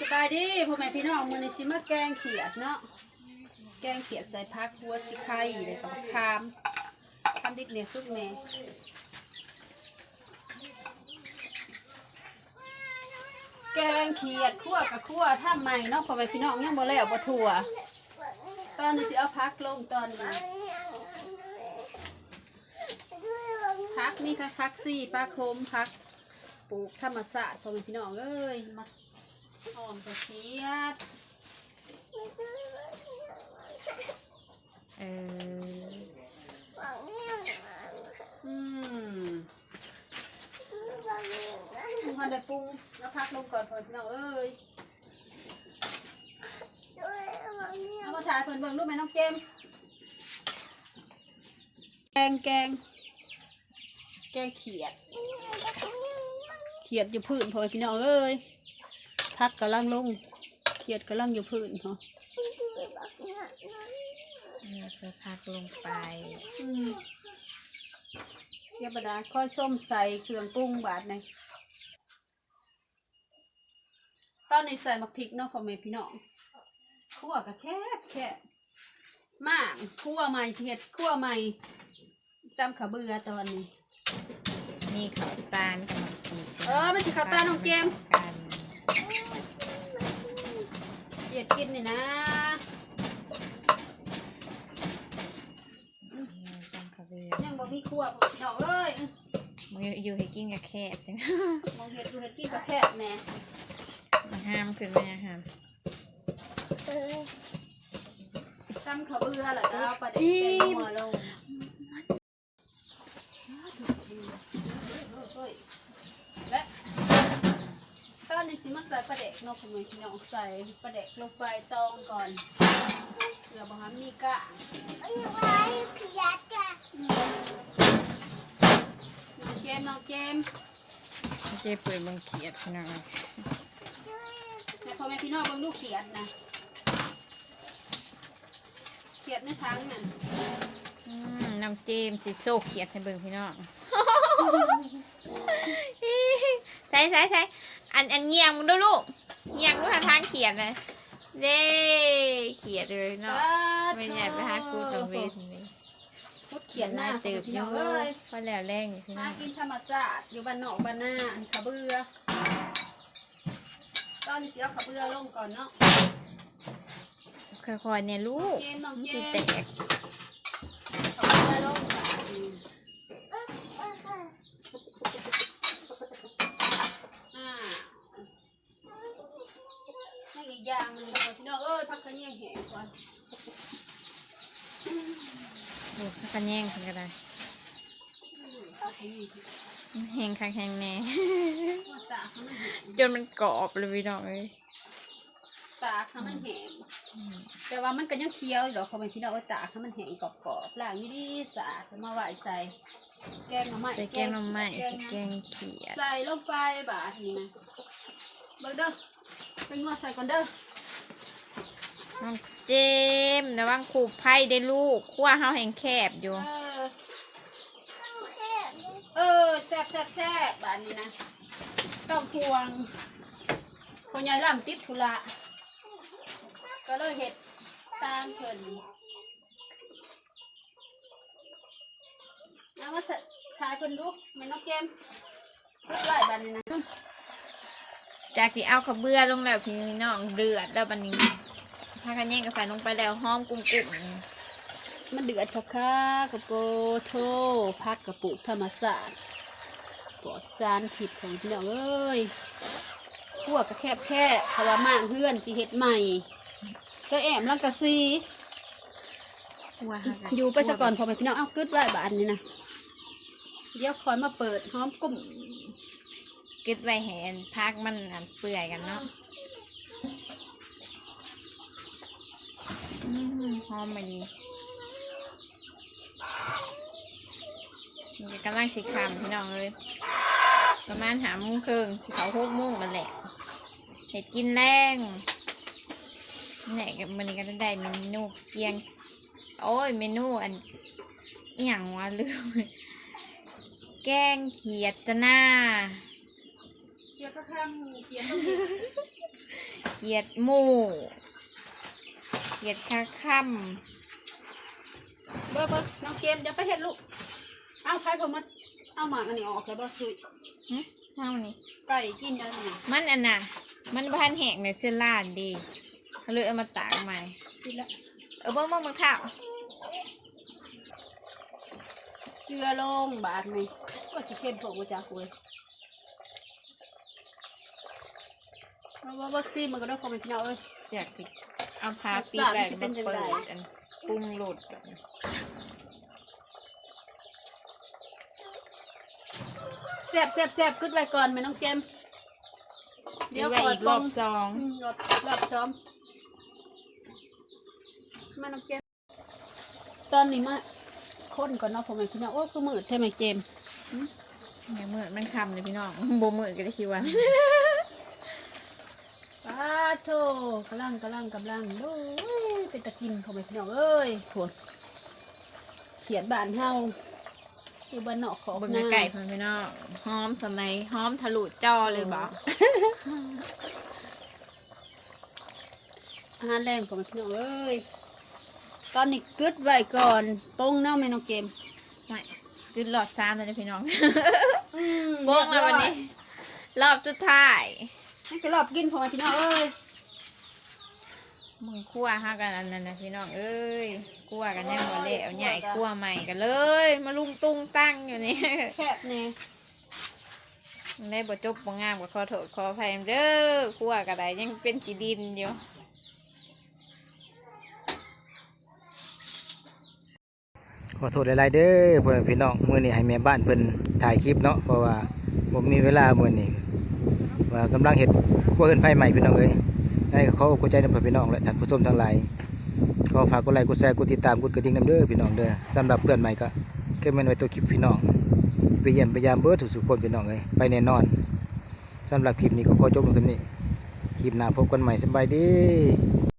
สบายดีพ่อแม่พี่น้องมื้อนี้สิมาแกงเขียดเนาะแกงเขียดใส่ผักบัวชิไข่เลยกับมะขามดิบเนี่ยสุกแม่แกงเขียดคั่วกับคั่วทำใหม่เนาะพ่อแม่พี่น้องยังบ่แล้วบ่ทั่ว ตอนนี้สิเอาพักลงตอนนี้พักนี่ค่ะพักซี่ปลาคมพักปลูกธรรมศาสตร์พ่อแม่พี่น้องเอ้ยมา หอมกระเทียดเอออืมมึงพอได้ปรุงแล้วพักลงก่อนพ่อพี่น้องเอ้ยเอามาถ่ายเพิ่นเบิ่งรูปไหมน้องเจมส์แกงแกงแกงเขียด เขียดอยู่พื้นพ่อพี่น้องเอ้ย พักกำลังลงเขียดกำลังอยู่พื้นเหรอเนี่ยจะพักลงไปอืมเดี๋ยวบดาค่อยส้มใส่เครื่องปรุงบาดในตอนนี้ใส่มะพริกเนาะพ่อแม่พี่น้องคั่วกับแคบแคบมากคั่วใหม่สิเห็ดคั่วใหม่ตำขาเบือตอนนี้ มีข้าวตาลกับมะพริกเออมันสิข้าวตาลน้องเจมส์กัน เหยียดกินนี่นะเนี่ยจังกระเบือยังบ่มีคั่วพ่อพี่น้องเอ้ยมันอยู่ให้กินกับแคบจังมองเห็ดดูเห็ดกินกับแคบแน่มาห้ามขึ้นมาห้ามตำขาเบือเหรอเด้อประเด็นเป็นหัวลง และตอนนี้สิมาใส่ป ลาเด็กเนกคุณพี่น้องใส่ปลาเด็กลงไปตองก่อนเดี๋ยวบางครั้งมีกะน้องเจมส์น้องเจมส์เจ๊เปิดบังเขียดพี่น้องแต่พ่อแม่พี่น้องเบิ่งลูกเขียดนะเขียดในทั้งนั่นอืมน้ำเจมส์สิโซกเขียดให้เบิ่งพี่น้องใส่ใส่ใส่ อันอันเงียงมึงดูลูกเงียงดูทางทางเขียดเลยเด้เขียดเลยเนาะไม่ใหญ่ไปหากูตรงเวทนี่พุดเขียดหน้าเติบพี่อน้อยู่งเอ้ยพอแล้วแรงอยู่พี่น้หาองกินธรรมชาติอยู่บ้านนอกบ้านหน้าอันขาเบือตอนนี้สิเอาขาเบือลงก่อนเนาะค่อยๆเนี่ยลูกเจมส์น้องเจสิมแตส์กขาเบือลงค่ะอ่าให้อีกอ ย่างหนึ่งก่อนพี่น้องเอ้ยพักขะเนียงแห้งก่อนลูกกันแย่งกันก็ได้พักขะเนียงแห้งแหงคักแหงแน่ ว่าตากให้มันแห้งจนมันกรอบเลยพี่น้องเอ้ยตากให้มันแห้งแต่ว่ามันก็ยังเคี้ยวอยู่ดอกเขาเป็นพี่น้องเอ้ยตากให้มันแห้งกรอบๆล้างนี่ดีสะอาดแล้วมาไหวใส่ แกงหน่อไม้ใส่แกงหน่อไม้แกใส่งแกงเขียด ใส่ลงไปบาทนี่นะเบิ่งเด้อ เป็นงวดใส่ก่อนเด้อน้องเจมส์ระวังขูบไผ่ได้ลูกขั้วเฮาแหงแคบอยู่ เออ เออแซ่บแซ่บแซ่บบานนี้นะต้องพวงคนยายล่ำติดธุระก็เลยเห็ดตามเพิ่นแล้วมาสะทายเพิ่นดูแม่น้องเกมเพื่อไล่บานนี้นะ จากที่เอาข้าวเบื่อลงแล้วพี่น้องเดือดแล้วบันนี้พากันแย่งกับใส่ลงไปแล้วหอมกุ้งกุ้งมันเดือดค่ะค่ะกระโปโทพักกระปุกธรรมศาสตร์ปลอดสารผิดของพี่น้องเอ้ยพวกกระแคบแค่เพราะว่ามากเพื่อนจีเฮ็ดใหม่ก็แอมลังกะซีอยู่ไปซะก่อนพอไปพี่น้องเอากึดไว้บานนี้นะเดี๋ยวคอยมาเปิดหอมกลุ่ม กึดไว้แหนพักมันเปื่อยกันเนาะหอมมันนี่กำลังสิคำพี่น้องเลยประมาณหาโมงครึ่งเขาหกโมงมาแหละเห็ดกินแรงเนี่ยกับมันก็ได้เมนูเกียง โอ้ยเมนูอันอย่างวะลืมแกงเขียดจะหน้า กี่ยวกับข้างเขียนตรงนี้เกียดหมู่เกียดค่าค่ำเบอร์เบอร์น้องเกมจะไปเห็ดลูก เอาใครผมมาเอาหมากอันนี้ออกแล้วบ่สุยหึเท่านี้ ไก่กินยังไงมันอันน่ะ มันพันแหกเนี่ยเชื่อล้านดีเขาเลยเอามาตากใหม่ กินแล้วเออเบิ้งเบิ้งมันข้าวเกลือลงบาทนี่ก็สิเข้มพวกกูจ้าคุย เพราะว่าวัคซีนมันก็ได้ความเป็นพี่น้องเอ้ย อยากสิเอาพาปีรสชาติแบบมันจะเป็มานจังเปิใดดอันปรุงรสแบบนี้แซ่บแซ่บแซ่บกึดไว้ก่อนแม่น้องเกมเดี๋ยวอีกรอบสองอืมรอบรอบซ้อมแม่น้องเกมตอนนี้มาค้นก่อนเนาะผมเองพี่น้องโอ้คือมืดแท้ไหมเกมเนี่ยมืดมันคำเลยพี่น้องโบมืดก็ได้คิดว่า ป้าโธ่กำลังกำลังกำลังโอ้ยเป็นตะกินเขาไหมพี่น้องเอ้ยโถนเขียนบ้านเฮาอยู่บ้านนอกขอบเบิ่งนาไก่พันพี่น้องหอมสมัยหอมทะลุจอเลยบอกอาหารแรงของพี่น้องเอ้ยตอนนี้กึดไว้ก่อนปรุงเนาะแม่น้องเกมไม่คือหลอดซ้ำเลยนะพี่น้องโบ้งแล้ววันนี้รอบสุดท้าย นี่ก็รอบกินของพี่น้องเอ้ยมึงคั่วห้ากันอันนั้นนะพี่น้องเอ้ยคั่วกันแน่หมดเลยเอาใหญ่คั่วใหม่กันเลย มาลุงตุ้งตั้งอยู่นี่แคบแน่มันได้บ่จบบ่งามกับขอโทษขออภัยเด้อคั่วกระไดยังเป็นกีดินอยู่ขอโทษหลายๆเด้อพ่อแม่พี่น้องมื้อนี้ให้แม่บ้านเพิ่นถ่ายคลิปเนาะเพราะว่าบ่มีเวลามื้อนี้ ว่ากำลังเฮ็ดครัวเฮือนไฟใหม่พี่น้องเอ้ยให้เขาขอใจน้ำพ่อพี่น้องและท่านผู้ชมทั้งหลายขอฝากกดไลค์กดแชร์กดติดตามกดกระดิ่งน้ำเด้อพี่น้องเด้อสำหรับเพื่อนใหม่ก็เก็บมันไว้ตัวคลิปพี่น้องไปเยี่ยมไปยามเบิร์ดทุกๆคนพี่น้องเลยไปแน่นอนสำหรับคลิปนี้ก็ขอจบลงสำนี้คลิปหน้าพบกันใหม่สบายดี